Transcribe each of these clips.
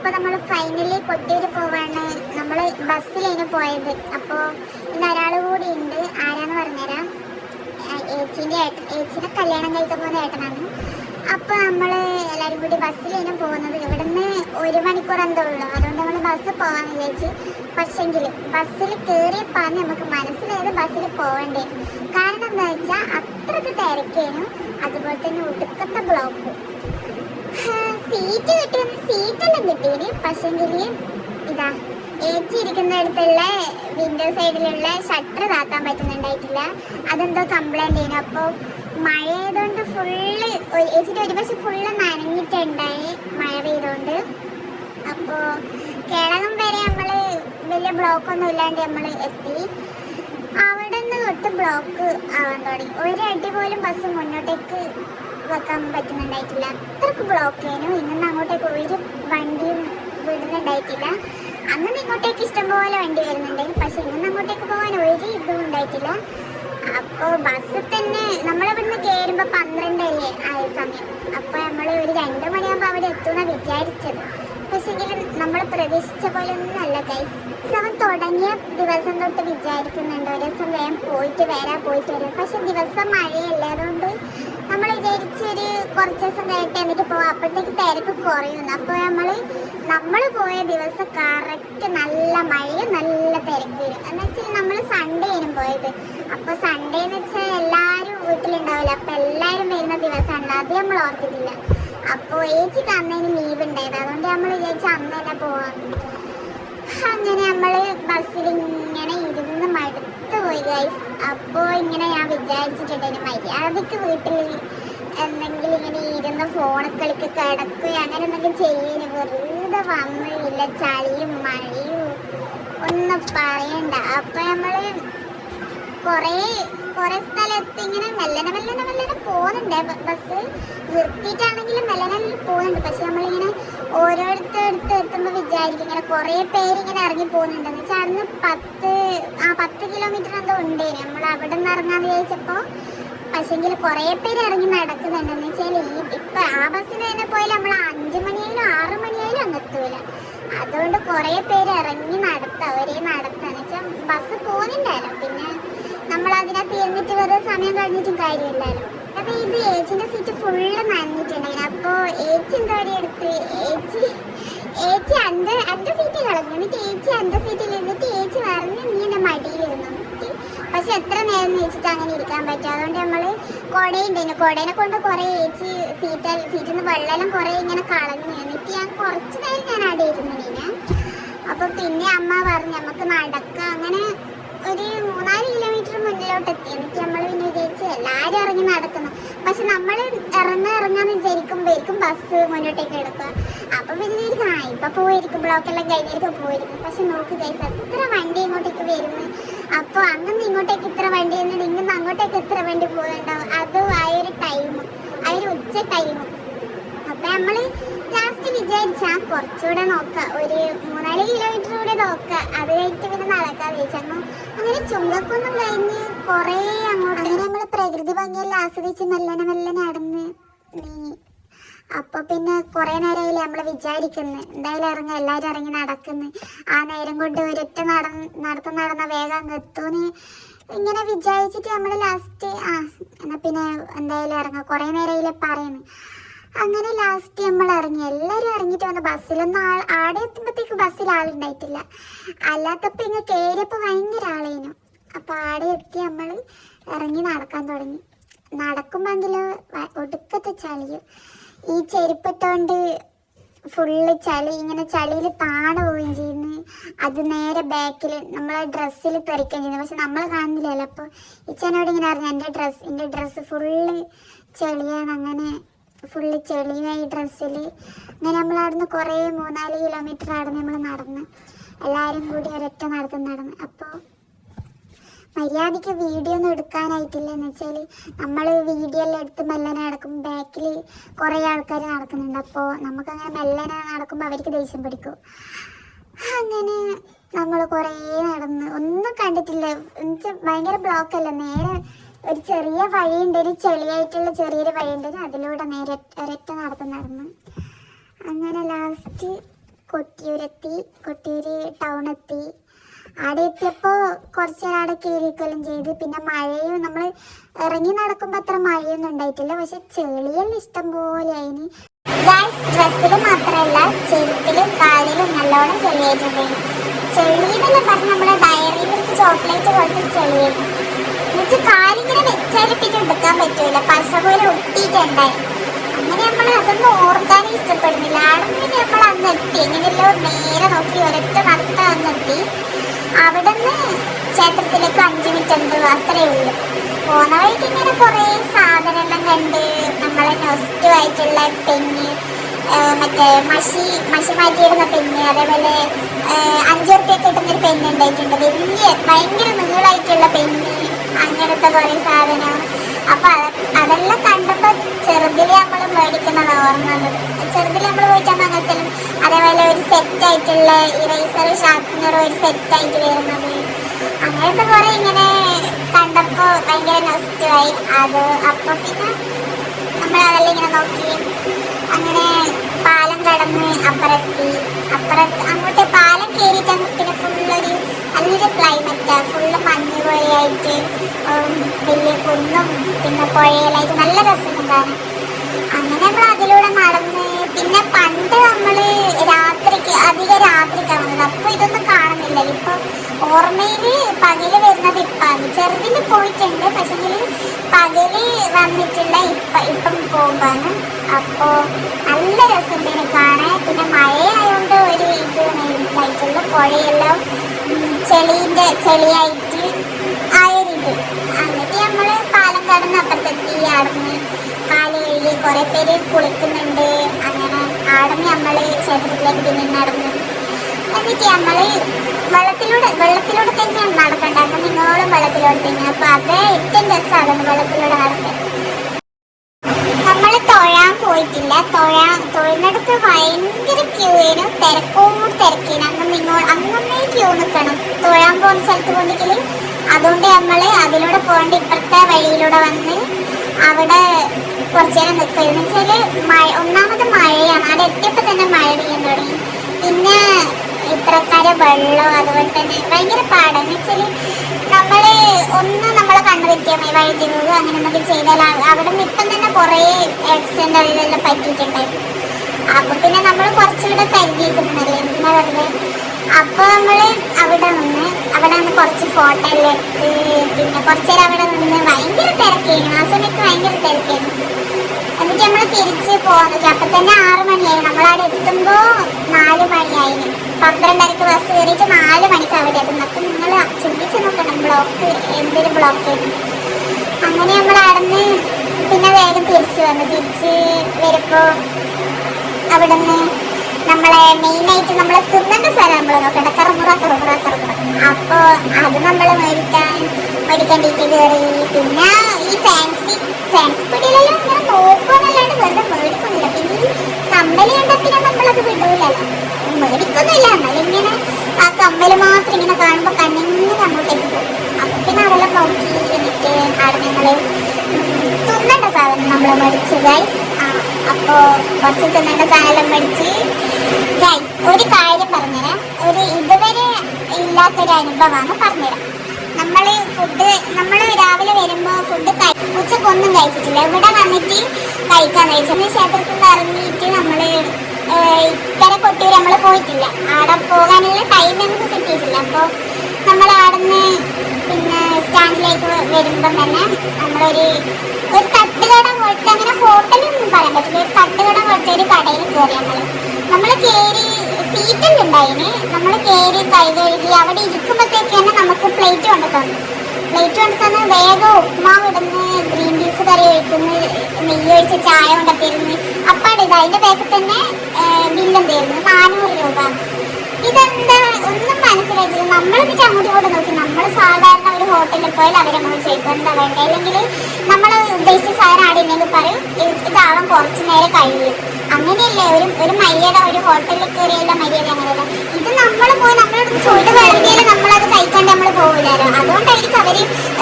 അപ്പൊ നമ്മൾ ഫൈനലി കൊട്ടിയൂർ പോവാണ്. നമ്മൾ ബസ്സിലാണ് പോയത്. അപ്പോൾ ഇന്ന് ഒരാൾ കൂടി ഉണ്ട്. ആരാന്ന് പറഞ്ഞുതരാം. ഏച്ചിന്റെ ഏട്ടൻ ഏച്ചിനെ കല്യാണം കഴിക്കാൻ പോകുന്ന ഏട്ടനാണ്. അപ്പോൾ നമ്മൾ എല്ലാവരും കൂടി ബസ്സിലാണ് പോകുന്നത്. ഇവിടുന്ന് ഒരു മണിക്കൂർ എന്തോ ഉള്ളൂ. അതുകൊണ്ട് നമ്മൾ ബസ് പോകാൻ വിചാരിച്ചു. പക്ഷെങ്കിൽ ബസ്സിൽ കയറിയപ്പാന്ന് നമുക്ക് മനസ്സിലായത് ബസ്സിൽ പോകണ്ടേ കാരണം എന്താ വെച്ചാൽ അത്രയ്ക്ക് തിരക്കേനും. അതുപോലെ തന്നെ ഒടുക്കത്തെ ബ്ലോക്ക്. സീറ്റ് കിട്ടും. സീറ്റെല്ലാം കിട്ടിയിന് പക്ഷെങ്കിൽ ഇതാ ഏച്ചി ഇരിക്കുന്നിടത്തുള്ള വിൻഡോ സൈഡിലുള്ള ഷട്ടർ താക്കാൻ പറ്റുന്നുണ്ടായിട്ടില്ല. അതെന്തോ കംപ്ലൈന്റ് ചെയ്യുന്നു. അപ്പോൾ മഴയായതുകൊണ്ട് ഫുള്ള് ഏച്ചിട്ട് ഒരു പക്ഷെ ഫുള്ള് നനഞ്ഞിട്ടുണ്ടായി മഴ പെയ്തുകൊണ്ട് അപ്പോൾ കേളകം വരെ നമ്മൾ വലിയ ബ്ലോക്കൊന്നും ഇല്ലാണ്ട് നമ്മൾ എത്തി. അവിടെ നിന്ന് തൊട്ട് ബ്ലോക്ക് ആവാൻ തുടങ്ങി. ഒരു അടി പോലും ബസ് മുന്നോട്ടേക്ക് വെക്കാൻ പറ്റുന്നുണ്ടായിട്ടില്ല. അത്രയ്ക്ക് ബ്ലോക്ക് ആയിരുന്നു. ഇന്നും അങ്ങോട്ടേക്ക് ഒരു വണ്ടിയും വിടുന്നുണ്ടായിട്ടില്ല. അന്നും ഇങ്ങോട്ടേക്ക് ഇഷ്ടംപോലെ വണ്ടി വരുന്നുണ്ടായി പക്ഷെ ഇന്നും അങ്ങോട്ടേക്ക് പോകാൻ ഒരു ഇതും ഉണ്ടായിട്ടില്ല. അപ്പോൾ ബസ് തന്നെ നമ്മളിവിടുന്ന് കയറുമ്പോൾ പന്ത്രണ്ടല്ലേ ആയ സമയം. അപ്പോൾ നമ്മൾ ഒരു രണ്ട് മണിയാകുമ്പോൾ അവിടെ എത്തുമെന്നാണ് വിചാരിച്ചത്. പക്ഷെങ്കിലും നമ്മൾ പ്രതീക്ഷിച്ച പോലെ ഒന്നല്ല കൈസ് അവൻ തുടങ്ങിയ ദിവസം തൊട്ട് വിചാരിക്കുന്നുണ്ട്. ഒരു ദിവസം വേഗം പോയിട്ട് വരാം പോയിട്ട് വരാം. പക്ഷെ ദിവസം മഴയല്ലേ. അതുകൊണ്ട് നമ്മൾ വിചാരിച്ചൊരു കുറച്ച് ദിവസം കഴിഞ്ഞിട്ട് എന്നിട്ട് പോവാം. അപ്പോഴത്തേക്ക് തിരക്ക് കുറയുന്നു. അപ്പോൾ നമ്മൾ നമ്മൾ പോയ ദിവസം കറക്റ്റ് നല്ല മഴയും നല്ല തിരക്ക് വരും. എന്ന് വെച്ചാൽ നമ്മൾ സൺഡേ ആയിരുന്നു പോയത്. അപ്പോൾ സൺഡേ എന്ന് വെച്ചാൽ എല്ലാവരും വീട്ടിലുണ്ടാവില്ല. അപ്പോൾ എല്ലാവരും വരുന്ന ദിവസമാണല്ലോ അത് നമ്മൾ ഓർത്തിട്ടില്ല. അപ്പോൾ ഏച്ചിക്ക് അന്നേന് ലീവ് ഉണ്ടായത്. അതുകൊണ്ട് നമ്മൾ വിചാരിച്ച അന്ന് തന്നെ പോവാം. അങ്ങനെ നമ്മൾ ബസ്സിൽ ഇങ്ങനെ ഇരുന്ന് മടുത്ത് പോയി ഗൈസ് അപ്പോൾ ഇങ്ങനെ ഞാൻ വിചാരിച്ചിട്ടുണ്ടായിരുന്നു മര്യാദയ്ക്ക് വീട്ടിൽ എന്തെങ്കിലും ഇങ്ങനെ ഇരുന്ന് ഫോണിൽ കളിക്ക് കിടക്കുകയോ അങ്ങനെ എന്തെങ്കിലും ചെയ്യുന്നു വെറുതെ വന്ന് ഇല്ല ചളിയും മഴയും ഒന്നും പറയണ്ട. അപ്പം നമ്മൾ കുറേ കുറേ സ്ഥലത്ത് ഇങ്ങനെ മെല്ലനെ മെല്ലനെ മെല്ലനെ പോകുന്നുണ്ട്. ബസ് നിർത്തിയിട്ടാണെങ്കിലും മെല്ലനെ പോകുന്നുണ്ട്. പക്ഷെ നമ്മളിങ്ങനെ ഓരോരുത്തടുത്ത് എത്തുമ്പോൾ വിചാരിക്കും. ഇങ്ങനെ കുറേ പേര് ഇങ്ങനെ ഇറങ്ങി പോകുന്നുണ്ടെന്ന് വെച്ചാൽ അന്ന് പത്ത് ആ പത്ത് കിലോമീറ്റർ എന്തോ ഉണ്ട് നമ്മൾ അവിടെ നിന്ന് ഇറങ്ങാന്ന് വിചാരിച്ചപ്പോൾ പക്ഷെങ്കിൽ കുറേ പേര് ഇറങ്ങി നടക്കുന്നുണ്ടെന്ന് വെച്ചാൽ ഈ ഇപ്പം ആ ബസ്സിൽ തന്നെ പോയാൽ നമ്മൾ അഞ്ച് മണിയായാലും ആറ് മണിയായാലും അങ്ങ് എത്തൂല. അതുകൊണ്ട് കുറേ പേര് ഇറങ്ങി നടത്താം ഒരേ നടത്താന്ന് വെച്ചാൽ ബസ് പോകുന്നുണ്ടായിരുന്നു. പിന്നെ നമ്മൾ അതിനകത്ത് ഇരുന്നിട്ട് വെറുതെ സമയം കഴിഞ്ഞിട്ടും കാര്യമില്ലല്ലോ. അപ്പൊ ഇത് ഏച്ചിന്റെ സീറ്റ് ഫുള്ള് നനഞ്ഞിട്ടുണ്ടായിരുന്നു അപ്പൊ ഏച്ചി എന്താ പറയുക എടുത്ത്? ഏച്ചി ഏച്ചി അന്ത അന്ത സീറ്റ് കളഞ്ഞു. എന്നിട്ട് ഏച്ചി അന്ത സീറ്റിൽ ഇരുന്നിട്ട് ഏച്ചി പറഞ്ഞു നീ എന്റെ മടിയിലിരുന്നു പക്ഷെ എത്ര നേരം വെച്ചിട്ട് അങ്ങനെ ഇരിക്കാൻ പറ്റും? അതുകൊണ്ട് നമ്മൾ കൊടയുണ്ടായിരുന്നു കൊടേനെ കൊണ്ട് കുറെ ഏച്ചി സീറ്റ് സീറ്റിൽ നിന്ന് വെള്ളം കുറെ ഇങ്ങനെ കളഞ്ഞു. എന്നിട്ട് ഞാൻ കുറച്ച് നേരം ഞാൻ അവിടെ ഇരുന്നു ഞാൻ അപ്പൊ പിന്നെ അമ്മ പറഞ്ഞു നമുക്ക് നടക്കാം. അങ്ങനെ ഒരു മൂന്നാൽ കിലോമീറ്റർ മുന്നിലോട്ട് എത്തി. എന്നിട്ട് നമ്മൾ പിന്നെ വിചാരിച്ചു എല്ലാവരും ഇറങ്ങി നടക്കുന്നു. പക്ഷെ നമ്മൾ ഇറങ്ങ ഇറങ്ങാന്ന് വിചാരിക്കുമ്പോഴേക്കും ബസ് മുന്നോട്ടേക്ക് എടുക്കുക. അപ്പൊ പിന്നെ വിചാരിക്കും ആ ഇപ്പൊ പോയിരിക്കും ബ്ലോക്കെല്ലാം കഴിഞ്ഞിരിക്കും പോയിരിക്കും. പക്ഷെ നോക്ക് ഗൈസ് എത്ര വണ്ടി ഇങ്ങോട്ടേക്ക് വരുന്നു. അപ്പൊ അങ്ങനെ ഇങ്ങോട്ടേക്ക് ഇത്ര വണ്ടി എന്നിട്ട് ഇങ്ങനെ അങ്ങോട്ടേക്ക് എത്ര വണ്ടി പോകുന്നുണ്ടാവും അതും ആ ഒരു ടൈമും ആ ഒരു ഉച്ച ടൈമും നമ്മൾ ലാസ്റ്റ് വിചാരിച്ചാ കുറച്ചുകൂടെ നോക്കാം. ഒരു മൂന്നാൽ കിലോമീറ്റർ കൂടെ നോക്കാം. അത് കഴിഞ്ഞിട്ട് പിന്നെ നടക്കാൻ വിചാരിച്ചു. അങ്ങനെ ചുങ്കക്കൊന്നും കഴിഞ്ഞ് കുറേ അങ്ങോട്ട് അങ്ങനെ നമ്മൾ പ്രകൃതി ഭംഗിയെല്ലാം ആസ്വദിച്ച് മെല്ലനെ മെല്ലനെ നടന്ന് നീങ്ങി. അപ്പൊ പിന്നെ കുറെ നേരമായില്ലേ നമ്മൾ വിചാരിക്കുന്നു. എന്തായാലും ഇറങ്ങി എല്ലാരും ഇറങ്ങി നടക്കുന്നു. ആ നേരം കൊണ്ട് ഒരൊറ്റ നട നടത്തം നടന്ന വേഗം അങ്ങ് ഇങ്ങനെ വിചാരിച്ചിട്ട് നമ്മൾ ലാസ്റ്റ് ആ എന്നാ പിന്നെ എന്തായാലും ഇറങ്ങാം. കുറെ നേരമായില്ലേ പറയുന്നു. അങ്ങനെ ലാസ്റ്റ് നമ്മൾ ഇറങ്ങി. എല്ലാവരും ഇറങ്ങിയിട്ട് വന്ന ബസ്സിലൊന്നും ആൾ ആടെ എത്തുമ്പോഴത്തേക്ക് ബസ്സിൽ ആളുണ്ടായിട്ടില്ല അല്ലാത്തപ്പോൾ ഇങ്ങ് കയറിയപ്പോൾ ഭയങ്കര ആളേനു. അപ്പോൾ ആടെ എത്തി നമ്മൾ ഇറങ്ങി നടക്കാൻ തുടങ്ങി. നടക്കുമ്പോഴെങ്കിലോ ഒടുക്കത്തെ ചളിയും ഈ ചെരുപ്പിട്ടോണ്ട് ഫുള്ള് ചളി ഇങ്ങനെ ചളിയിൽ താണ പോവുകയും ചെയ്യുന്നു. അത് നേരെ ബാക്കിൽ നമ്മളെ ഡ്രസ്സിൽ തെറിക്കുകയും ചെയ്യുന്നു. പക്ഷെ നമ്മൾ കാണുന്നില്ലല്ലോ. അപ്പോൾ ഇച്ചനോട് ഇങ്ങനെ അറിഞ്ഞു എന്റെ ഡ്രസ്സ് എന്റെ ഡ്രസ്സ് ഫുള്ള് ചെളിയാണ് അങ്ങനെ ഫുള്ള് ചെളിയായി ഡ്രസ്സിൽ അങ്ങനെ നമ്മൾ അവിടുന്ന് കുറേ മൂന്നാൽ കിലോമീറ്റർ ആണ് നമ്മൾ നടന്ന്. എല്ലാവരും കൂടി ഒരൊറ്റ നടത്തം നടന്ന്. അപ്പോൾ മര്യാദയ്ക്ക് വീഡിയോ ഒന്നും എടുക്കാനായിട്ടില്ല എന്ന് വെച്ചാൽ നമ്മൾ വീഡിയോ എല്ലാം എടുത്ത് മെല്ലനെ നടക്കും. ബാക്കിൽ കുറേ ആൾക്കാർ നടക്കുന്നുണ്ട്. അപ്പോൾ നമുക്കങ്ങനെ മെല്ലനെ നടക്കുമ്പോൾ അവർക്ക് ദേഷ്യം പിടിക്കും. അങ്ങനെ നമ്മൾ കുറേ നടന്ന്. ഒന്നും കണ്ടിട്ടില്ല. എന്നുവെച്ചാൽ ഭയങ്കര ബ്ലോക്കല്ല നേരെ ഒരു ചെറിയ വഴിയുണ്ട് ഒരു ചെളിയായിട്ടുള്ള ചെറിയൊരു വഴിയുണ്ട്. അതിലൂടെ നേരെ ഒരൊറ്റ നടത്തം നടന്ന്. അങ്ങനെ ലാസ്റ്റ് കൊട്ടിയൂരെത്തി കൊട്ടിയൂര് ടൗൺ എത്തി. അവിടെ എത്തിയപ്പോൾ കുറച്ച് നേരം ചെയ്ത്. പിന്നെ മഴയും നമ്മൾ ഇറങ്ങി നടക്കുമ്പോൾ അത്ര മഴയൊന്നും ഉണ്ടായിട്ടില്ല. പക്ഷെ ചെളിയെല്ലാം ഇഷ്ടം പോലെ അതിന് ഡ്രസ്സിൽ മാത്രമല്ല ചെരുപ്പിലും കാലിലും നല്ലോണം ചെളിയായിട്ടുണ്ട്. ചെളിയെന്നെല്ലാം പറഞ്ഞ് നമ്മുടെ ഡയറിയിലേക്ക് ചോക്ലേറ്റ് പോലത്തെ ചെളിയായിരുന്നു എടുക്കാൻ പറ്റൂല. പശ പോലെ ഒട്ടിയിട്ടുണ്ടായി അങ്ങനെ നമ്മൾ അതൊന്നും ഓർക്കാൻ ഇഷ്ടപ്പെടുന്നില്ല. ആടുന്ന് നമ്മൾ അന്ന് എത്തി. എങ്ങനെയല്ലോ നേരെ നോക്കി ഒരൊറ്റ നടത്ത അന്നെത്തി അവിടെ നിന്ന് ക്ഷേത്രത്തിലേക്ക് അഞ്ച് മിനിറ്റ് ഉണ്ട് അത്രേ ഉള്ളൂ. പോന്ന വഴിക്ക് ഇങ്ങനെ കുറേ സാധനമെല്ലാം കണ്ട് നമ്മളെ നെസ്റ്റു ആയിട്ടുള്ള പെണ്ണ് മറ്റേ മഷി മഷി മാറ്റിയിടുന്ന പെണ്ണ് അതേപോലെ അഞ്ചു റുപ്യ കിട്ടുന്നൊരു പെണ്ണ് ഉണ്ടായിട്ടുണ്ട് വലിയ ഭയങ്കര നീളായിട്ടുള്ള പെണ്ണ് അങ്ങനത്തെ കുറേ സാധനം. അപ്പൊ അത് അതെല്ലാം കണ്ടപ്പോ ചെറുതിലെ നമ്മൾ മേടിക്കുന്നതാണ് ഓർമ്മ വന്നത്. ചെറുതിൽ നമ്മൾ പോയിട്ടാണ് അങ്ങനത്തെ അതേപോലെ ഒരു സെറ്റ് ആയിട്ടുള്ള ഇറേസർ ഷാർപ്പനർ ഒരു സെറ്റ് ആയിട്ട് വരുന്നത്. അങ്ങനത്തെ കുറെ ഇങ്ങനെ കണ്ടപ്പോ ഭയങ്കര നഷ്ടമായി അത് അപ്പൊ പിന്നെ നമ്മൾ അതെല്ലാം ഇങ്ങനെ നോക്കി. അങ്ങനെ പാലം കടന്ന് അപ്പുറത്തി അപ്പുറത്ത് അങ്ങോട്ട് പാലം കയറിയിട്ട് പിന്നെ ഫുള്ളൊരു നല്ലൊരു ക്ലൈമറ്റ് ഫുള്ള് മഞ്ഞ് പോലെയായിട്ട് വലിയ കുന്നും പിന്നെ പുഴയിലായിട്ട് നല്ല രസമുണ്ടാണ്. അങ്ങനെ നമ്മൾ അതിലൂടെ നടന്ന് പിന്നെ പണ്ട് നമ്മൾ രാത്രിക്ക് അധികം രാത്രിക്കാണ് വന്നത്. അപ്പോൾ ഇതൊന്നും കാണുന്നില്ലല്ലോ ഇപ്പോൾ ഓർമ്മയിൽ പകൽ വരുന്നത് ഇപ്പാണ്. ചെറുതിൽ പോയിട്ടുണ്ട് പക്ഷേ പകൽ വന്നിട്ടുള്ള ഇപ്പ ഇപ്പം പോകുമ്പാണ്. അപ്പോൾ നല്ല രസമുണ്ട്. കാണാൻ പിന്നെ മഴയായതുകൊണ്ട് ഒരു ഇത് ഉണ്ടായിട്ടുള്ളൂ പുഴയെല്ലാം ഉം, ചെളീന്റെ ചെളിയായിട്ട് ആയൊരിത് എന്നിട്ട് നമ്മൾ പാലം കടന്ന് അപ്പുറത്തെത്തി ആടുന്ന് കാൽ കഴുകി കുറെ പേര് കുളിക്കുന്നുണ്ട്. അങ്ങനെ ആടുന്ന് നമ്മൾ ക്ഷേത്രത്തിലേക്ക് പിന്നെ നടന്നു. എന്നിട്ട് നമ്മൾ വെള്ളത്തിലൂടെ വെള്ളത്തിലൂടെ തന്നെയാണ് നടക്കേണ്ടത്. അങ്ങനെ നിങ്ങളോളം വെള്ളത്തിലൂടെ തന്നെ അപ്പൊ അതേ ഏറ്റവും രസമാണ് വെള്ളത്തിലൂടെ നടക്കാൻ. നമ്മൾ തൊഴാൻ പോയിട്ടില്ല. തൊഴാൻ തൊഴുന്നിടത്ത് ഭയങ്കര ക്യൂവിനും തിരക്കോട് തിരക്കേനു. അന്ന് നിങ്ങൾ അങ്ങനെ ക്യൂ നിൽക്കണം. തൊഴാൻ പോകുന്ന സ്ഥലത്ത് പോകണമെങ്കിൽ അതുകൊണ്ട് നമ്മൾ അതിലൂടെ പോകേണ്ട ഇപ്പുറത്തെ വഴിയിലൂടെ വന്ന് അവിടെ കുറച്ച് നേരം നിൽക്കും എന്ന് വെച്ചാൽ മഴ ഒന്നാമത് മഴയാണ്. അവിടെ എത്തിയപ്പോൾ തന്നെ മഴ പെയ്യാൻ തുടങ്ങി. പിന്നെ ഇത്രക്കാരെ വെള്ളം അതുപോലെ തന്നെ ഭയങ്കര പാടാന്ന് വെച്ചാൽ മതി അങ്ങനെ എന്തൊക്കെ ചെയ്താൽ അവിടെ നിന്ന് തന്നെ കുറേ ആക്സിഡന്റ് അതിലെല്ലാം പറ്റിയിട്ടുണ്ടായിരുന്നു അപ്പൊ പിന്നെ നമ്മൾ കുറച്ചുകൂടെ പരിചയപ്പെടുന്നില്ല എന്തിനാ വെറുതെ അപ്പോൾ നമ്മൾ അവിടെ നിന്ന് അവിടെ നിന്ന് കുറച്ച് ഫോട്ടോ എടുത്ത് പിന്നെ കുറച്ച് നേരം അവിടെ നിന്ന് ഭയങ്കര തിരക്കായിരുന്നു. ആ സമയത്ത് ഭയങ്കര തിരക്കായിരുന്നു. എന്നിട്ട് നമ്മൾ തിരിച്ച് പോകുന്നത് അപ്പൊ തന്നെ ആറ് മണിയായി നമ്മളവിടെ എത്തുമ്പോ നാല് മണിയായിരുന്നു പന്ത്രണ്ടരക്ക് ബസ് കയറിയിട്ട് നാല് മണിക്ക് അവിടെ എത്തുന്നത് അപ്പൊ നിങ്ങൾ ചിന്തിച്ച് നോക്കണം ബ്ലോക്ക് എന്തൊരു ബ്ലോക്ക് അങ്ങനെ നമ്മൾ അടന്ന് പിന്നെ വേഗം തിരിച്ചു വന്നു തിരിച്ച് വരുമ്പോ അവിടെ നിന്ന് നമ്മളെ മെയിനായിട്ട് നമ്മളെ തിന്നേണ്ട സ്ഥലം നമ്മൾ നോക്കണ്ട കറമുറ കറമുറ കറമുറ അപ്പൊ അത് നമ്മൾ മേടിക്കാൻ മേടിക്കേണ്ടിട്ട് കയറി പിന്നെ ഈ ഫാൻസി ഫാൻസി പിടിയിലെല്ലാം ഇങ്ങനെ നോക്കുമെന്നല്ലാണ്ട് വെറുതെ മേടിക്കുന്നില്ല പിന്നെ ഈ കമ്മൽ കണ്ട പിന്നെ നമ്മളത് വിടൂലല്ലോ. മേടിക്കുന്നില്ല എന്നാലും ഇങ്ങനെ ആ കമ്മൽ മാത്രം ഇങ്ങനെ കാണുമ്പോൾ കണ്ണിങ്ങനെ അങ്ങോട്ടേക്ക് പോകും. അപ്പം പിന്നെ അതെല്ലാം നോക്കി എനിക്ക് അവിടെ നിങ്ങൾ തിന്നേണ്ട സാധനം നമ്മൾ മേടിച്ചു ഗൈസ് അപ്പോൾ കുറച്ച് തിന്നേണ്ട സാധനം മേടിച്ച് ഇല്ലാത്തൊരു അനുഭവമാണ് പറഞ്ഞുതരാം നമ്മൾ ഫുഡ് നമ്മൾ രാവിലെ വരുമ്പോൾ ഫുഡ് ഉച്ചക്കൊന്നും കഴിച്ചിട്ടില്ല. ഇവിടെ വന്നിട്ട് കഴിക്കാൻ കഴിച്ചു. ക്ഷേത്രത്തിൽ നിന്ന് ഇറങ്ങിയിട്ട് നമ്മൾ ഇത്തരം കൊട്ടിയൂർ നമ്മൾ പോയിട്ടില്ല. ആടെ പോകാനുള്ള ടൈം നമുക്ക് കിട്ടിയിട്ടില്ല. അപ്പോൾ നമ്മൾ ആടുന്ന് പിന്നെ സ്റ്റാൻഡിലേക്ക് വരുമ്പം തന്നെ നമ്മളൊരു ഒരു തട്ടുകട പോലത്തെ അങ്ങനെ ഹോട്ടലൊന്നും പറയാൻ പറ്റില്ല. ഒരു തട്ടുകട പോലത്തെ ഒരു കടയിൽ കയറി നമ്മൾ നമ്മൾ കയറി സീറ്റെല്ലാം ഉണ്ടായിന് നമ്മൾ കയറി കൈ കഴുകി അവിടെ ഇരിക്കുമ്പോഴത്തേക്ക് തന്നെ നമുക്ക് പ്ലേറ്റ് കൊണ്ട് തന്നു. പ്ലേറ്റ് കൊണ്ട് തന്ന് വേഗം ഉപ്മാവ് ഇടുന്ന് ഗ്രീൻ പീസ് കറി ഒഴിക്കുന്നു നെയ്യ് ഒഴിച്ച് ചായ കൊണ്ടെത്തിയിരുന്നു. അപ്പാട് ഇത് അതിന്റെ ബാക്കിൽ തന്നെ ബില്ലെന്തായിരുന്നു നാനൂറ് രൂപ. ഇതെന്താ? ഒന്നും മനസ്സിലായിട്ടില്ല. നമ്മൾ എന്നിട്ട് അങ്ങോട്ട് ഇങ്ങോട്ട് നോക്കി. നമ്മൾ സാധാരണ ഒരു ഹോട്ടലിൽ പോയാൽ അവരങ്ങോട്ട് ചോദിക്കും എന്താ വേണ്ടത് അല്ലെങ്കിൽ നമ്മൾ ഉദ്ദേശിച്ച സാധനം ആടില്ലെങ്കിൽ പറയും. ഇതാവാൻ കുറച്ച് നേരം കഴിയും. അങ്ങനെയല്ലേ? ഒരു ഒരു മര്യാദ ഒരു ഹോട്ടലിൽ കയറിയുള്ള മര്യാദ അങ്ങനെയല്ല? ഇത് നമ്മൾ പോയി നമ്മളോട് ചോദിച്ചു വേണമെങ്കിൽ നമ്മളത് കഴിക്കാണ്ട് നമ്മൾ പോകില്ലല്ലോ അതുകൊണ്ടായിരിക്കും അവർ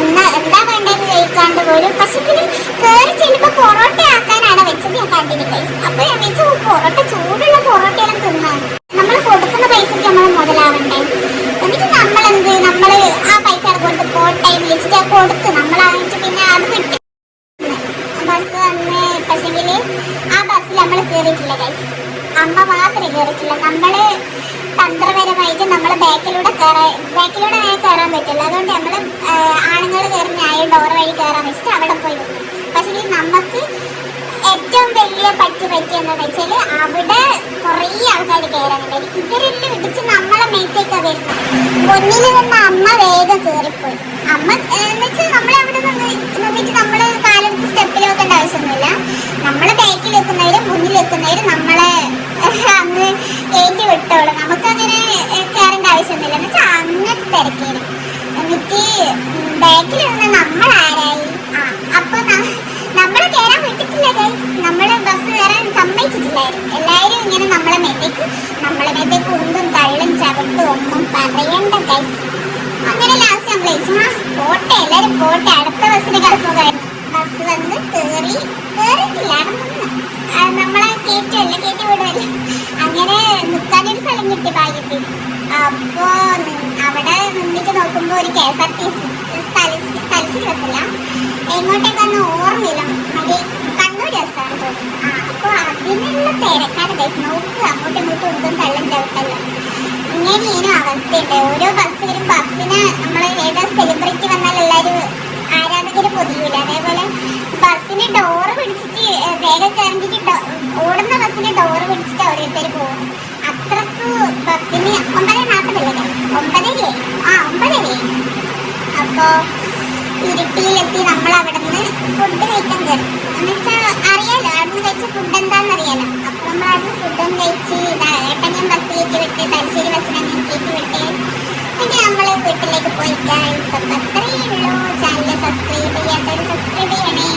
എന്നാ എന്താ വേണ്ടതെന്ന് കഴിക്കാണ്ട് പോലും. പക്ഷെ പിന്നെ കയറി ചെല്ലുമ്പോൾ പൊറോട്ട ആക്കാനാണ് വെച്ചത് ഞാൻ കണ്ടിട്ട് അപ്പോൾ ഞാൻ വെച്ചു പൊറോട്ട നമ്മൾ തന്ത്രപരമായിട്ട് നമ്മളെ ബാക്കിലൂടെ കയറാൻ ബാക്കിലൂടെ അങ്ങനെ കയറാൻ പറ്റില്ല. അതുകൊണ്ട് നമ്മൾ ആണുങ്ങൾ കയറി ന്യായ ഡോർ വഴി കയറാന്ന് വെച്ചിട്ട് അവിടെ പോയി നിന്നു പക്ഷേ നമുക്ക് ഏറ്റവും വലിയ പറ്റി പറ്റിയെന്ന് വെച്ചാൽ അവിടെ കുറേ ആൾക്കാർ കയറാനുണ്ട് ഇവരെല്ലാം ഇടിച്ച് നമ്മളെ മേത്തേക്കാ വരുന്നത്. മുന്നിൽ നിന്ന് അമ്മ വേഗം കയറിപ്പോയി അമ്മ എന്ന് വെച്ചാൽ നമ്മളെ അവിടെ നിന്ന് ചവിട്ടും ഒന്നും പറയണ്ട ഗൈസ് അങ്ങനെ ലാസ്റ്റ് നമ്മൾ ചോദിച്ചു പോട്ടെ എല്ലാരും പോട്ടെ. അടുത്ത ബസ്സിന് കിടക്കുകയായിരുന്നു ബസ് വന്ന് കേറി കേറിയിട്ടില്ല. അവിടെ നമ്മളെ കയറ്റുമല്ല കയറ്റി വിടുമല്ലോ അങ്ങനെ നിൽക്കാനൊരു സ്ഥലം കിട്ടി ഭാഗ്യത്തിൽ അപ്പോ അവിടെ നിന്നിട്ട് നോക്കുമ്പോ ഒരു K S R T C തലശ്ശി ബസ്സല്ല എങ്ങോട്ടേക്കാന്ന് ഓർമ്മയില്ല. മതി കണ്ണൂർ ബസ്സാണ് തോന്നുന്നു. അപ്പൊ അതിനുള്ള തിരക്കാണ് ബസ് നോക്കുക അങ്ങോട്ടും ഇങ്ങോട്ടും ഒന്നും തള്ളം ചവിട്ടല്ല ഇങ്ങനെയാണ് അവസ്ഥയുണ്ട്. ഓരോ ബസ് വരും ബസ്സിന് നമ്മൾ ഏതാ സെലിബ്രിറ്റി വന്നാൽ എല്ലാവരും ആരാധകര് പൊതിയൂല. അതേപോലെ ബസ്സിന് ഡോറ് പിടിച്ചിട്ട് വേഗം കയറിയിട്ട് ഓടുന്ന ബസ്സിന് ഡോറ് പിടിച്ചിട്ട് ഓരോരുത്തർ പോകും. അത്രയ്ക്ക് ബസ്സിന് ഒമ്പത് നാൽപ്പതല്ലേ ഒമ്പതരേ ആ ഒമ്പതരേ അപ്പോ ഇരുട്ടിയിലെത്തി നമ്മൾ അവിടെ നിന്ന് ഫുഡ് കഴിക്കാൻ കയറി. എന്നുവെച്ചാൽ അറിയാലോ അവിടെ കഴിച്ച ഫുഡ് എന്താണെന്ന് അറിയാലോ അപ്പോൾ നമ്മൾ അവിടെ ഫുഡും കഴിച്ച് ഏട്ടനും ബസ്സിലേക്ക് വിട്ട് തലശ്ശേരി ബസ്സിനെ നീക്കിയിട്ട് വിട്ട് പിന്നെ നമ്മൾ വീട്ടിലേക്ക് പോയി കഴിച്ചു അത്രയേ ഉള്ളൂ. ചാനൽ സബ്സ്ക്രൈബ് ചെയ്യാത്തവർ സബ്സ്ക്രൈബ് ചെയ്യണേ.